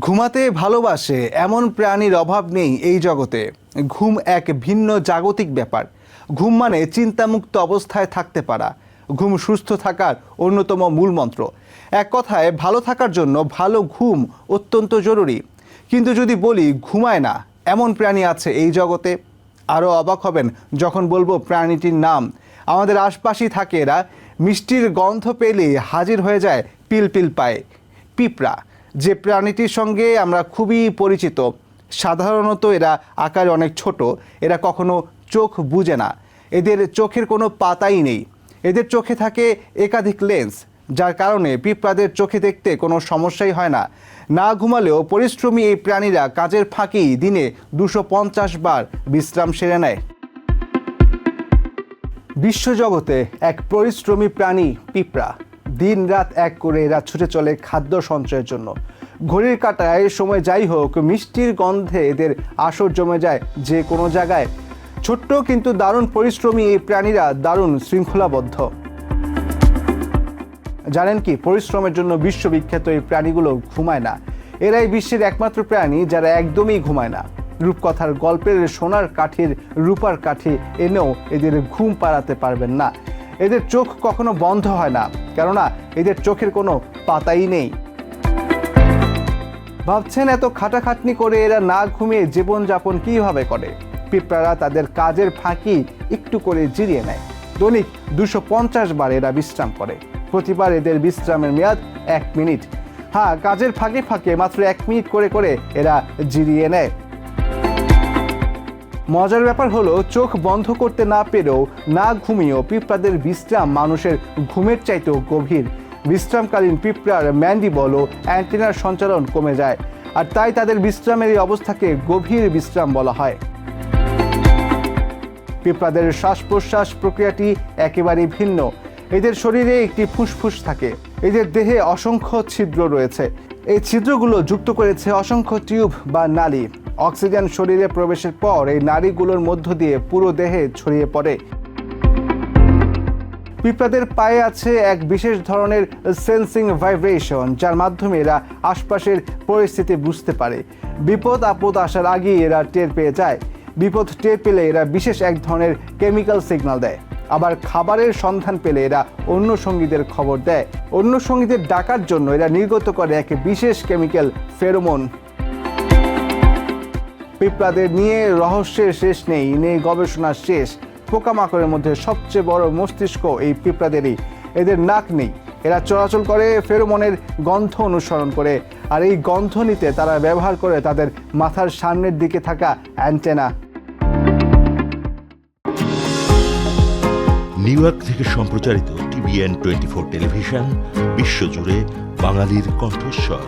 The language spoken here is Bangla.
ঘুমাতে ভালোবাসে, এমন প্রাণীর অভাব নেই এই জগতে। ঘুম এক ভিন্ন জাগতিক ব্যাপার। ঘুম মানে চিন্তামুক্ত অবস্থায় থাকতে পারা। ঘুম সুস্থ থাকার অন্যতম মূলমন্ত্র এক কথায়, ভালো থাকার জন্য ভালো ঘুম অত্যন্ত জরুরি। কিন্তু যদি বলি, ঘুমায় না, এমন প্রাণী আছে এই জগতে? আরও অবাক হবেন যখন বলব প্রাণীটির নাম। আমাদের আশপাশেই থাকে এরা। মিষ্টির গন্ধ পেলেই হাজির হয়ে যায় পিল পিল পায়ে। পিঁপড়া। যে প্রাণীটির সঙ্গে আমরা খুবই পরিচিত, সাধারণত এরা আকারে অনেক ছোট, এরা কখনো চোখ বুঝে না। এদের চোখের কোনো পাতাই নেই। এদের চোখে থাকে একাধিক লেন্স, যার কারণে পিঁপড়াদের চোখে দেখতে কোনো সমস্যাই হয় না। না ঘুমালেও পরিশ্রমী এই প্রাণীরা কাজের ফাঁকি দিনে দুশো বার বিশ্রাম সেরে নেয়। বিশ্বজগতে এক পরিশ্রমী প্রাণী পিঁপড়া। দিন রাত এক করে এরা ছুটে চলে খাদ্য সঞ্চয়ের জন্য। ঘড়ির কাটায় সময় যাই হোক, মিষ্টির গন্ধে এদের আসর জমে যায় যে কোনো জায়গায়। ছোট্ট কিন্তু দারুণ পরিশ্রমী এই প্রাণীরা দারুণ শৃঙ্খলাবদ্ধ। জানেন কি, পরিশ্রমের জন্য বিশ্ববিখ্যাত এই প্রাণীগুলো ঘুমায় না। এরাই বিশ্বের একমাত্র প্রাণী যারা একদমই ঘুমায় না। রূপকথার গল্পের সোনার কাঠির রূপার কাঠি এনেও এদের ঘুম পাড়াতে পারবেন না। এদের চোখ কখনো বন্ধ হয় না, কেননা এদের চোখের কোনো পাতাই নেই। ভাবছেন এত খাটাখাটনি করে এরা না ঘুমিয়ে জীবনযাপন কীভাবে করে? পিঁপড়ারা তাদের কাজের ফাঁকি একটু করে জিরিয়ে নেয়। দৈনিক দুশো পঞ্চাশ বার এরা বিশ্রাম করে। প্রতিবার এদের বিশ্রামের মেয়াদ এক মিনিট। হ্যাঁ কাজের ফাঁকে ফাঁকে মাত্র এক মিনিট করে করে এরা জিরিয়ে নেয়। মজার ব্যাপার হলো, চোখ বন্ধ করতে না পেরেও না ঘুমিয়েও পিঁপড়াদের বিশ্রাম মানুষের ঘুমের চাইতেও গভীর। বিশ্রামকালীন পিঁপড়ার ম্যান্ডিবল ও অ্যান্টেনার সঞ্চালন কমে যায়, আর তাই তাদের বিশ্রামের এই অবস্থাকে গভীর বিশ্রাম বলা হয়। পিঁপড়াদের শ্বাস প্রশ্বাস প্রক্রিয়াটি একেবারেই ভিন্ন। এদের শরীরে একটি ফুসফুস থাকে। এদের দেহে অসংখ্য ছিদ্র রয়েছে। এই ছিদ্রগুলো যুক্ত করেছে অসংখ্য টিউব বা নালী। অক্সিজেন শরীরে প্রবেশের পর এই নালীগুলোর মধ্য দিয়ে পুরো দেহে ছড়িয়ে পড়ে। পিঁপড়াদের পায়ে আছে এক বিশেষ ধরনের সেন্সিং ভাইব্রেশন যার মাধ্যমে এরা আশপাশের পরিস্থিতি বুঝতে পারে। বিপদ আপদ আসার আগেই এরা টের পেয়ে যায়। বিপদ টের পেলে এরা বিশেষ এক ধরনের কেমিক্যাল সিগন্যাল দেয়। আবার খাবারের সন্ধান পেলে এরা অন্য সঙ্গীদের খবর দেয়। অন্য সঙ্গীদের ডাকার জন্য এরা নির্গত করে এক বিশেষ কেমিক্যাল ফেরোমন পিঁপড়াদের নিয়ে রহস্যের শেষ নেই নেই গবেষণার শেষ। পোকামাকড়ের মধ্যে সবচেয়ে বড় মস্তিষ্ক এই পিঁপড়াদেরই। এদের নাক নেই। এরা চলাচল করে ফেরোমনের গন্ধ অনুসরণ করে। আর এই গন্ধ নিতে তারা ব্যবহার করে তাদের মাথার সামনের দিকে থাকা অ্যান্টেনা। নিউ ইয়র্ক থেকে সম্প্রচারিত টিভিএন টোয়েন্টি ফোর টেলিভিশন, বিশ্বজুড়ে বাঙালির কণ্ঠস্বর।